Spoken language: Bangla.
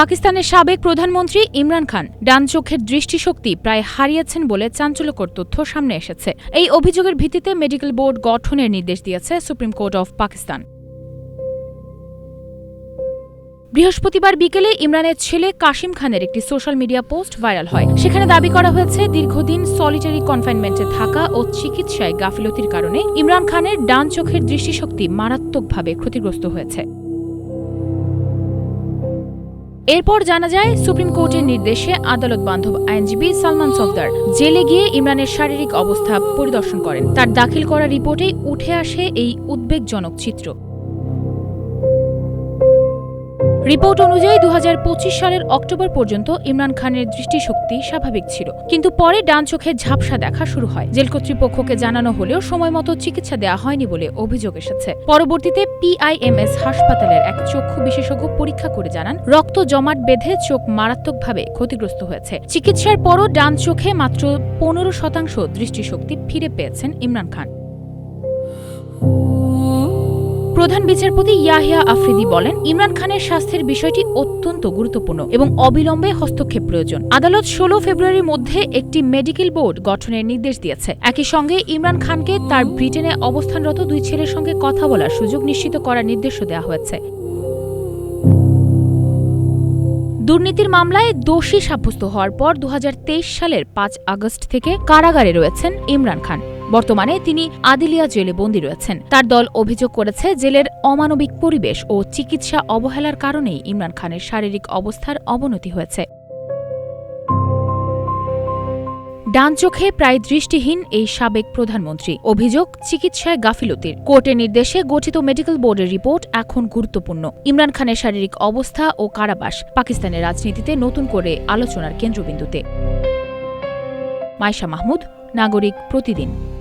পাকিস্তানের সাবেক প্রধানমন্ত্রী ইমরান খান ডান চোখের দৃষ্টিশক্তি প্রায় হারিয়েছেন বলে চাঞ্চল্যকর তথ্য সামনে এসেছে। এই অভিযোগের ভিত্তিতে মেডিকেল বোর্ড গঠনের নির্দেশ দিয়েছে সুপ্রিম কোর্ট অফ পাকিস্তান। বৃহস্পতিবার বিকেলে ইমরানের ছেলে কাশিম খানের একটি সোশ্যাল মিডিয়া পোস্ট ভাইরাল হয়। সেখানে দাবি করা হয়েছে, দীর্ঘদিন সলিটারি কনফাইনমেন্টে থাকা ও চিকিৎসায় গাফিলতির কারণে ইমরান খানের ডান চোখের দৃষ্টিশক্তি মারাত্মকভাবে ক্ষতিগ্রস্ত হয়েছে। এরপর জানা যায়, সুপ্রিম কোর্টের নির্দেশে আদালত বান্ধব আইনজীবী সালমান সফদার জেলে গিয়ে ইমরানের শারীরিক অবস্থা পরিদর্শন করেন। তার দাখিল করা রিপোর্টেই উঠে আসে এই উদ্বেগজনক চিত্র। রিপোর্ট অনুযায়ী দু হাজার পঁচিশ সালের অক্টোবর পর্যন্ত ইমরান খানের দৃষ্টিশক্তি স্বাভাবিক ছিল। কিন্তু পরে ডান চোখে ঝাপসা দেখা শুরু হয়। জেল কর্তৃপক্ষকে জানানো হলেও সময়মতো চিকিৎসা দেওয়া হয়নি বলে অভিযোগ এসেছে। পরবর্তীতে পিআইএমএস হাসপাতালের এক চক্ষু বিশেষজ্ঞ পরীক্ষা করে জানান, রক্ত জমাট বেঁধে চোখ মারাত্মকভাবে ক্ষতিগ্রস্ত হয়েছে। চিকিৎসার পরও ডান চোখে মাত্র পনেরো শতাংশ দৃষ্টিশক্তি ফিরে পেয়েছেন ইমরান খান। প্রধান বিচারপতি ইয়াহিয়া আফ্রিদি বলেন, ইমরান খানের স্বাস্থ্যের বিষয়টি অত্যন্ত গুরুত্বপূর্ণ এবং অবিলম্বে হস্তক্ষেপ প্রয়োজন। আদালত ষোলো ফেব্রুয়ারির মধ্যে একটি মেডিকেল বোর্ড গঠনের নির্দেশ দিয়েছে। একই সঙ্গে ইমরান খানকে তার ব্রিটেনে অবস্থানরত দুই ছেলের সঙ্গে কথা বলার সুযোগ নিশ্চিত করার নির্দেশও দেওয়া হয়েছে। দুর্নীতির মামলায় দোষী সাব্যস্ত হওয়ার পর দু হাজার তেইশ সালের পাঁচ আগস্ট থেকে কারাগারে রয়েছেন ইমরান খান। বর্তমানে তিনি আদিলিয়া জেলে বন্দী রয়েছেন। তার দল অভিযোগ করেছে জেলের অমানবিক পরিবেশ ও চিকিৎসা অবহেলার কারণেই ইমরান খানের শারীরিক অবস্থার অবনতি হয়েছে। ডান চোখে প্রায় দৃষ্টিহীন এই সাবেক প্রধানমন্ত্রী। অভিযোগ, চিকিৎসায় গাফিলতির। কোর্টের নির্দেশে গঠিত মেডিকেল বোর্ডের রিপোর্ট এখন গুরুত্বপূর্ণ। ইমরান খানের শারীরিক অবস্থা ও কারাবাস পাকিস্তানের রাজনীতিতে নতুন করে আলোচনার কেন্দ্রবিন্দুতে। মাইশা মাহমুদ, নাগরিক প্রতিদিন।